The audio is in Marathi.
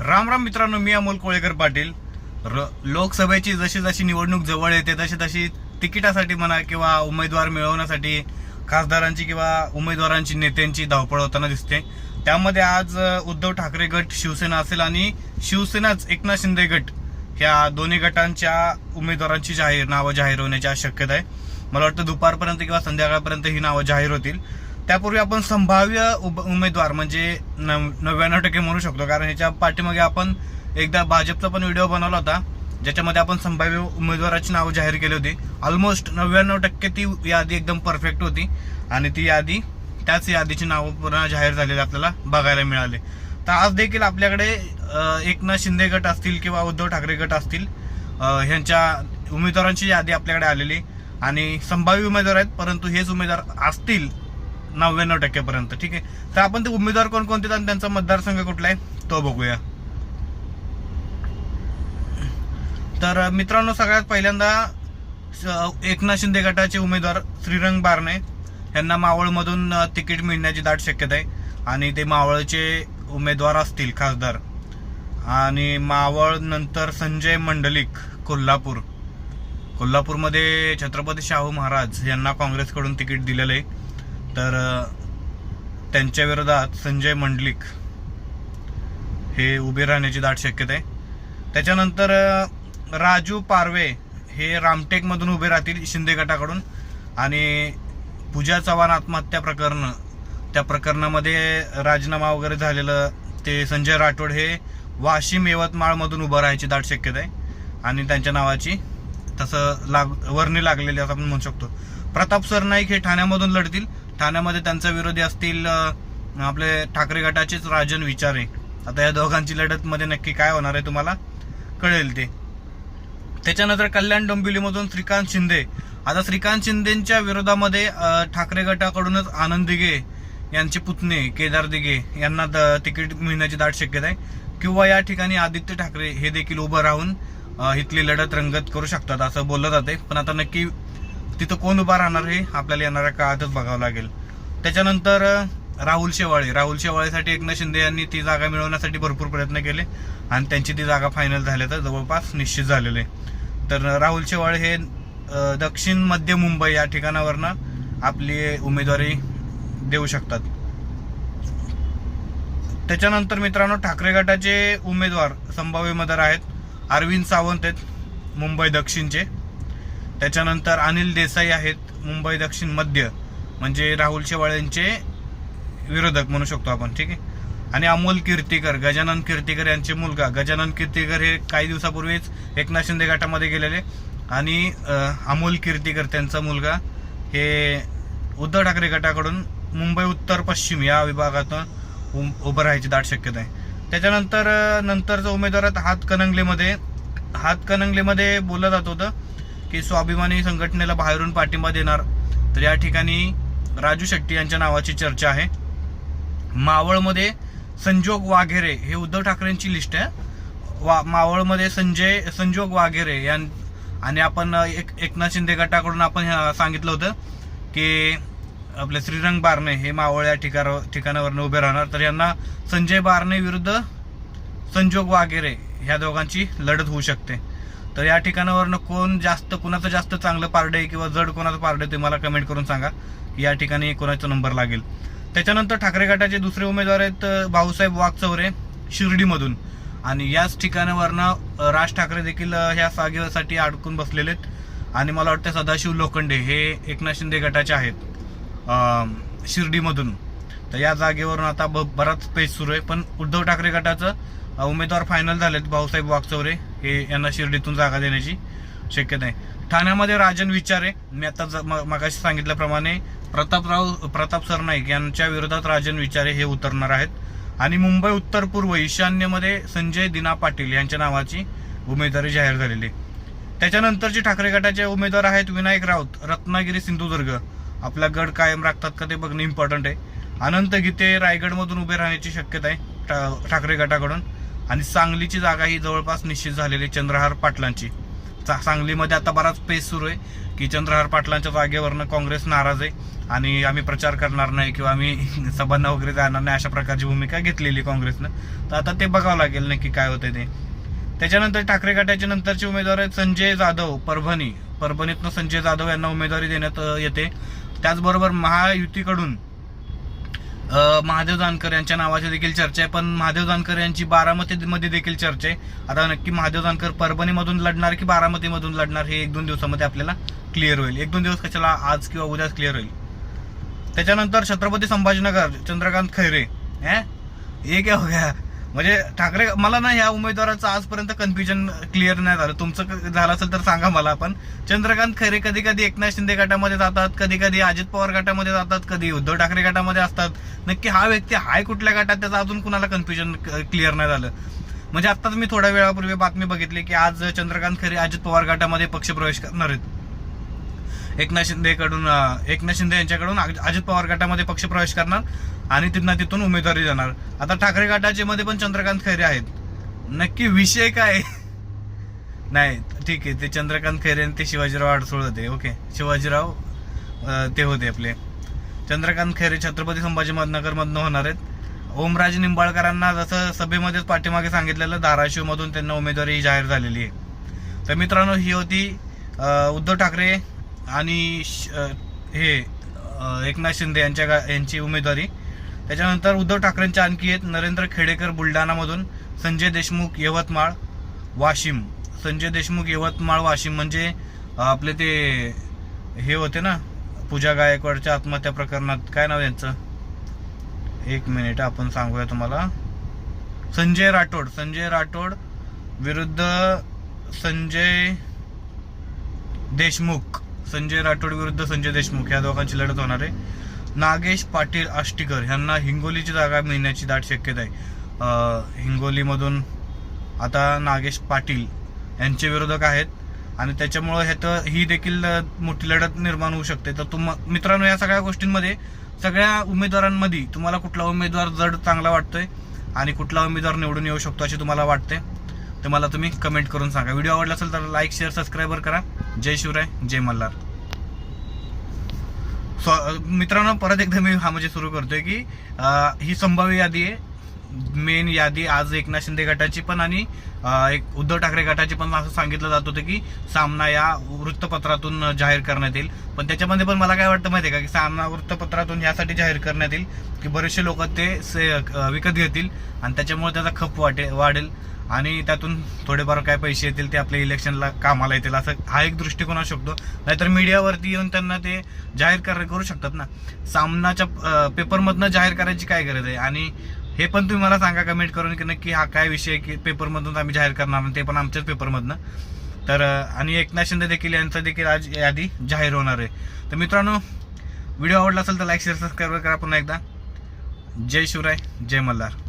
राम राम मित्रांनो मी अमोल कोळेकर पाटील. र लोकसभेची जशी जशी निवडणूक जवळ येते तशी तशी तिकिटासाठी म्हणा किंवा उमेदवार मिळवण्यासाठी खासदारांची किंवा उमेदवारांची नेत्यांची धावपळ होताना दिसते. त्यामध्ये आज उद्धव ठाकरे गट शिवसेना असेल आणि शिवसेनाच एकनाथ शिंदे गट ह्या दोन्ही गटांच्या उमेदवारांची जाहीर नावं जाहीर होण्याची आज शक्यता आहे. मला वाटतं दुपारपर्यंत किंवा संध्याकाळपर्यंत ही नावं जाहीर होतील. त्यापूर्वी आपण संभाव्य उब- उमेदवार म्हणजे नव्याण्णव टक्के म्हणू शकतो कारण ह्याच्या पाठीमागे आपण एकदा भाजपचा पण व्हिडिओ बनवला होता ज्याच्यामध्ये आपण संभाव्य उमेदवाराची नावं जाहीर केली होती. ऑलमोस्ट नव्याण्णव टक्के ती यादी एकदम परफेक्ट होती आणि ती यादी त्याच यादीची नावं पूर्ण जाहीर झालेली आपल्याला बघायला मिळाले. तर आज देखील आपल्याकडे एकनाथ शिंदे गट असतील किंवा उद्धव ठाकरे गट असतील ह्यांच्या उमेदवारांची यादी आपल्याकडे आलेली आणि संभाव्य उमेदवार आहेत परंतु हेच उमेदवार असतील नव्याण्णव टक्क्यापर्यंत. ठीक आहे? तर आपण ते उमेदवार कोणकोणते आहेत आणि त्यांचा मतदारसंघ कुठला आहे तो बघूया. तर मित्रांनो सगळ्यात पहिल्यांदा एकनाथ शिंदे गटाचे उमेदवार श्रीरंग बारणे यांना मावळमधून तिकीट मिळण्याची दाट शक्यता आहे. आणि ते मावळचे उमेदवार असतील खासदार. आणि मावळ नंतर संजय मंडलिक कोल्हापूर. कोल्हापूरमध्ये छत्रपती शाहू महाराज यांना काँग्रेसकडून तिकीट दिलेलं आहे. तर त्यांच्या विरोधात संजय मंडलिक हे उभे राहण्याची दाट शक्यता आहे. त्याच्यानंतर राजू पारवे हे रामटेकमधून उभे राहतील शिंदे गटाकडून आणि पूजा चव्हाण आत्महत्या प्रकरण त्या प्रकरणामध्ये राजीनामा वगैरे झालेलं ते संजय राठोड हे वाशिम यवतमाळमधून उभं राहायची दाट शक्यता आहे. आणि त्यांच्या नावाची तसं लाग वर्णी लागलेली असं आपण म्हणू शकतो. प्रताप सरनाईक हे ठाण्यामधून लढतील. ठाण्यामध्ये त्यांचा विरोधी असतील आपले ठाकरे गटाचेच राजन विचारे. आता या दोघांची लढतमध्ये नक्की काय होणार आहे तुम्हाला कळेल ते. त्याच्यानंतर कल्याण डोंबिवलीमधून श्रीकांत शिंदे. आता श्रीकांत शिंदेच्या विरोधामध्ये ठाकरे गटाकडूनच आनंद दिघे यांचे पुतणे केदार दिघे यांना द- तिकीट मिळण्याची दाट शक्यता आहे. किंवा या ठिकाणी आदित्य ठाकरे हे देखील उभं राहून इथली लढत रंगत करू शकतात असं बोललं जाते पण आता नक्की तिथं कोण उभा राहणार हे आपल्याला येणाऱ्या काळातच बघावं लागेल. त्याच्यानंतर राहुल शेवाळे. राहुल शेवाळेसाठी एकनाथ शिंदे यांनी ती जागा मिळवण्यासाठी भरपूर प्रयत्न केले आणि त्यांची ती जागा फायनल झाल्या तर जवळपास निश्चित झालेले तर राहुल शेवाळे हे दक्षिण मध्य मुंबई या ठिकाणावरनं आपली उमेदवारी देऊ शकतात. त्याच्यानंतर मित्रांनो ठाकरे गटाचे उमेदवार संभाव्य उमेदवार आहेत. अरविंद सावंत आहेत मुंबई दक्षिणचे. त्याच्यानंतर अनिल देसाई आहेत मुंबई दक्षिण मध्य म्हणजे राहुल शेवाळेंचे विरोधक म्हणू शकतो आपण ठीक आहे? आणि अमोल कीर्तीकर गजानन कीर्तीकर यांचे मुलगा. गजानन कीर्तीकर हे काही दिवसापूर्वीच एकनाथ शिंदे गटामध्ये गेलेले. आणि अमोल कीर्तीकर त्यांचा मुलगा हे उद्धव ठाकरे गटाकडून मुंबई उत्तर पश्चिम या विभागातून उभं राहायची दाट शक्यता आहे. त्याच्यानंतर नंतरचा उमेदवार हातकणंगलेमध्ये हातकणंगलेमध्ये बोललं जात होतं. की स्वाभिमानी संघटनेला बाहेरून पाठिंबा देणार. तर या ठिकाणी राजू शेट्टी यांच्या नावाची चर्चा आहे. मावळमध्ये संजोग वाघेरे हे उद्धव ठाकरेंची लिस्ट आहे. वा मावळमध्ये संजय संजोग वाघेरे यां आणि आपण एक एकनाथ शिंदे गटाकडून आपण सांगितलं होतं की आपले श्रीरंग बारणे हे मावळ या ठिकाण ठिकाणावरनं उभे राहणार. तर यांना संजय बारणे विरुद्ध संजोग वाघेरे ह्या दोघांची लढत होऊ शकते. तर या ठिकाणावरनं कोण जास्त कुणाचं जास्त चांगलं पारडे आहे किंवा जड कोणाचं पारडे आहे ते मला कमेंट करून सांगा. या ठिकाणी कोणाचा नंबर लागेल. त्याच्यानंतर ठाकरे गटाचे दुसरे उमेदवार आहेत भाऊसाहेब वाघचौरे शिर्डीमधून. आणि याच ठिकाणावरनं राज ठाकरे देखील ह्या जागेसाठी अडकून बसलेले आहेत. आणि मला वाटतं सदाशिव लोखंडे हे एकनाथ शिंदे गटाचे आहेत शिर्डीमधून. तर या जागेवरून आता ब- बराच पेच सुरू आहे. पण उद्धव ठाकरे गटाचं उमेदवार फायनल झालेत भाऊसाहेब वाघचौरे. हे यांना शिर्डीतून जागा देण्याची शक्यता आहे. ठाण्यामध्ये राजन विचारे मी आता ज- म- मगाशी सांगितल्याप्रमाणे प्रतापराव प्रताप सरनाईक यांच्या विरोधात राजन विचारे हे उतरणार आहेत. आणि मुंबई उत्तर पूर्व ईशान्यमध्ये संजय दिना पाटील यांच्या नावाची उमेदवारी जाहीर झालेली आहे. त्याच्यानंतरचे ठाकरे गटाचे उमेदवार आहेत विनायक राऊत रत्नागिरी सिंधुदुर्ग. आपला गड कायम राखतात का ते बघणं इम्पॉर्टंट आहे. अनंत गीते रायगडमधून उभे राहण्याची शक्यता आहे ठा- ठाकरे गटाकडून. आणि सांगलीची जागा ही जवळपास निश्चित झालेली आहे चंद्रहार पाटलांची. चा- सांगलीमध्ये आता बराच पेस सुरू आहे की चंद्रहार पाटलांच्या जागेवरनं काँग्रेस नाराज आहे आणि आम्ही प्रचार करणार नाही किंवा आम्ही सभांना वगैरे जाणार नाही अशा प्रकारची भूमिका घेतलेली काँग्रेसनं. तर आता ते बघावं लागेल नक्की काय होतंय ते. त्याच्यानंतर ठाकरे गटाचे नंतरचे उमेदवार आहेत संजय जाधव परभणी. परभणीतनं संजय जाधव यांना उमेदवारी देण्यात येते. त्याचबरोबर महायुतीकडून महादेव जानकर यांच्या नावाची देखील चर्चा आहे पण महादेव जानकर यांची बारामतीमध्ये देखील चर्चा आहे. आता नक्की महादेव जानकर परभणीमधून लढणार की बारामतीमधून लढणार हे एक दोन दिवसामध्ये आपल्याला क्लिअर होईल. एक दोन दिवस कशाला आज किंवा उद्याच क्लिअर होईल. त्याच्यानंतर छत्रपती संभाजीनगर चंद्रकांत खैरे हे? हे काय हो गया? म्हणजे ठाकरे मला ना ह्या उमेदवाराचं आजपर्यंत कन्फ्युजन क्लिअर नाही झालं. तुमचं क- झालं असेल तर सांगा मला पण. चंद्रकांत खरे कधी कधी एकनाथ शिंदे गटामध्ये जातात कधी कधी अजित पवार गटामध्ये जातात कधी उद्धव ठाकरे गटामध्ये असतात. नक्की हा व्यक्ती हाय कुठल्या गटात त्याचं अजून कुणाला कन्फ्युजन क्लिअर नाही झालं. म्हणजे आत्ताच मी थोड्या वेळापूर्वी बातमी बघितली की आज चंद्रकांत खरे अजित पवार गटामध्ये पक्षप्रवेश करणार आहेत. एकनाथ शिंदेकडून एकनाथ शिंदे यांच्याकडून अजित पवार गटामध्ये पक्षप्रवेश करणार आणि त्यांना तिथून उमेदवारी देणार. आता ठाकरे गटाचे मध्ये पण चंद्रकांत खैरे आहेत. नक्की विषय काय? नाही ठीक आहे. ते चंद्रकांत खैरे आणि ते शिवाजीराव अडसूळ होते. ओके. शिवाजीराव ते होते आपले. चंद्रकांत खैरे छत्रपती संभाजी मधनं होणार आहेत. ओमराजे निंबाळकरांना जसं सभेमध्येच पाठीमागे सांगितलेलं धाराशिवमधून त्यांना उमेदवारी जाहीर झालेली आहे. तर मित्रांनो ही होती उद्धव ठाकरे आणि श- हे एकनाथ शिंदे यांच्या गा- यांची उमेदवारी. त्याच्यानंतर उद्धव ठाकरेंच्या आणखी आहेत नरेंद्र खेडेकर बुलढाणामधून संजय देशमुख यवतमाळ वाशिम. संजय देशमुख यवतमाळ वाशिम म्हणजे आपले ते हे होते ना पूजा गायकवाडच्या आत्महत्या प्रकरणात. काय नाव यांचं? एक मिनिट आपण सांगूया तुम्हाला. संजय राठोड संजय राठोड विरुद्ध संजय देशमुख. संजय राठोड विरुद्ध संजय देशमुख या दोघांची लढत होणार आहे. नागेश पाटील आष्टीकर यांना हिंगोलीची जागा मिळण्याची दाट शक्यता आहे. हिंगोलीमधून आता नागेश पाटील यांचे विरोधक आहेत आणि त्याच्यामुळं हे तर ही देखील मोठी लढत निर्माण होऊ शकते. तर तुम मित्रांनो या सगळ्या गोष्टींमध्ये सगळ्या उमेदवारांमध्ये तुम्हाला कुठला उमेदवार जड चांगला वाटतोय आणि कुठला उमेदवार निवडून येऊ शकतो असे तुम्हाला वाटते तर मला तुम्ही कमेंट करून सांगा. व्हिडिओ आवडला असेल तर लाईक शेअर सबस्क्राईबर करा. जय शिवराय जय मल्हार. स्व- मित्रांनो परत एकदा मी हा म्हणजे सुरू करतोय की ही संभाव्य यादी आहे. मेन यादी आज एकनाथ शिंदे गटाची पण आणि एक उद्धव ठाकरे गटाची पण असं सांगितलं जात होतं की सामना या वृत्तपत्रातून जाहीर करण्यात येईल. पण त्याच्यामध्ये पण मला काय वाटतं माहितीये का? की सामना वृत्तपत्रातून यासाठी जाहीर करण्यात येईल की बरेचसे लोक ते से- विकत घेतील आणि त्याच्यामुळे त्याचा खप वाटे वाढेल आणि त्यातून थोडेफार काय पैसे येतील ते आपल्या इलेक्शनला कामाला येतील असं हा एक दृष्टिकोन असू शकतो. नाहीतर मीडियावरती येऊन त्यांना ते जाहीर कर करू शकतात ना. सामनाच्या पेपरमधनं जाहीर करायची काय गरज आहे? आणि हे पण तुम्ही मला सांगा कमेंट करून की नक्की हा काय विषय आहे की पेपरमधून आम्ही जाहीर करणार आणि ते पण आमच्याच पेपरमधनं तर आणि एकनाथ शिंदे देखील यांचं देखील आज यादी जाहीर होणार आहे. तर मित्रांनो व्हिडिओ आवडला असेल तर लाईक शेअर सबस्क्राईब करा पुन्हा एकदा. जय शिवराय जय मल्हार.